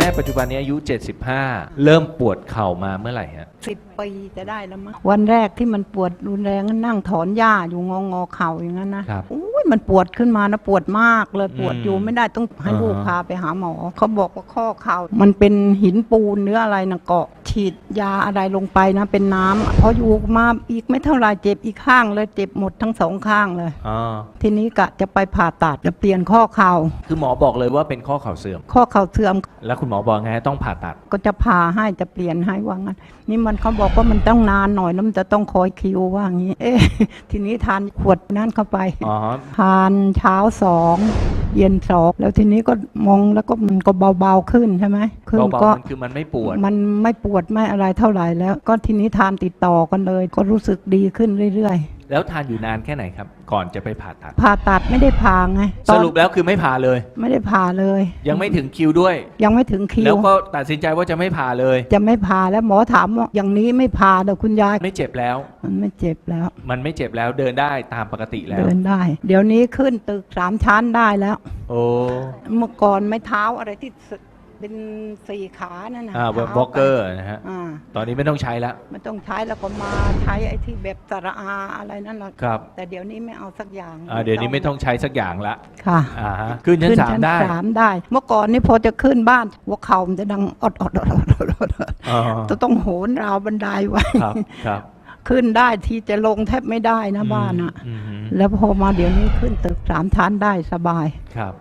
ม่ปัจจุบันนี้อายุ 75 เริ่มปวดเข่ามาเมื่อไหร่ฮะสิบปีจะได้แล้วมั้งวันแรกที่มันปวดรุนแรงก็นั่งถอนหญ้าอยู่งองอๆเข่าอย่างนั้นนะครับอุ้ ยมันปวดขึ้นมานะปวดมากเลยปวดอืมอยู่ไม่ได้ต้องให้อ่าฮะลูกพาไปหาหมอ เขาบอกว่าข้อเข่ามันเป็นหินปูนเนื้ออะไรนะเกาะฉีดยาอะไรลงไปนะ เป็นน้ำพออยู่มาอีกไม่เท่าไหรเจ็บอีกข้างเลยเจ็บหมดทั้งสองข้างเลยอ๋อทีนี้กะจะไปผ่าตัดจะเปลี่ยนข้อเข่าคือหมอบอกเลยว่าเป็นข้อเข่าเสื่อม ข้อเข่าเสื่อม แล้วคุณหมอบอกไงต้องผ่าตัด ก็จะผ่าให้จะเปลี่ยนให้ว่างั้นนี่มันเขาบอกว่ามันต้องนานหน่อยแล้วมันจะต้องคอยคิวว่างี้ เอ๊ะทีนี้ทานขวดนั้นเข้าไปอ๋อทานเช้าสองเย็นสองแล้วทีนี้ก็มองแล้วก็มันก็เบาๆขึ้นใช่ไหมขึ้นเบาก็ๆมันคือมันไม่ปวด มันไม่ปวดไม่อะไรเท่าไหร่แล้ว ก็ทีนี้ทานติดต่อกันเลย ก็รู้สึกดีขึ้นเรื่อย แล้วทานอยู่นานแค่ไหนครับ ก่อนจะไปผ่าตัดๆผ่าตัดไม่ได้ผ่าไงตสอนรุปแล้วคือไม่ผ่าเลย ไม่ได้ผ่าเลย ยังไม่ถึงคิวด้วย ยังไม่ถึงคิแล้ววก็ตัดสินใจว่าจะไม่ผ่าเลย จะไม่ผ่าแล้วหมอถามว่าอย่างนี้ไม่ผ่าเดี๋ยวคุณยายไม่เจ็บแล้ว มันไม่เจ็บแล้ว มันไม่เจ็บแล้วเดินได้ตามปกติแล้ว เดินได้ เดี๋ยวนี้ขึ้นตึกสามชั้นได้แล้ว โอ้เมื่อก่อนไม่เท้าอะไรที่สเป็นสี่ขานั่นนะอ่าท้บล็อกเกอร์นะฮะ อ่า ตอนนี้ไม่ต้องใช้แล้วไม่ต้องใช้แล้วก็มาใช้ไอ้ที่แบบสระอาอะไรนั่นแหละครับ แต่เดี๋ยวนี้ไม่เอาสักอย่างอ่าเดี๋ยวนี้ไม่ต้องใช้สักอย่างละค่ะอ่าฮะขึ้นชั้นสามได้ สามได้ เมื่อก่อนนี่พอจะขึ้นบ้านหัวเข่ามันจะดังอดอดอดอดอดอดอดอ๋อ จะต้องโหนราวบันไดไว้ ครับครับขึ้นได้ที่จะลงแทบไม่ได้นะบ้านอะอืมอืมแล้วพอมาเดี๋ยวนี้ขึ้นตึกสามชั้นได้สบาย ครับ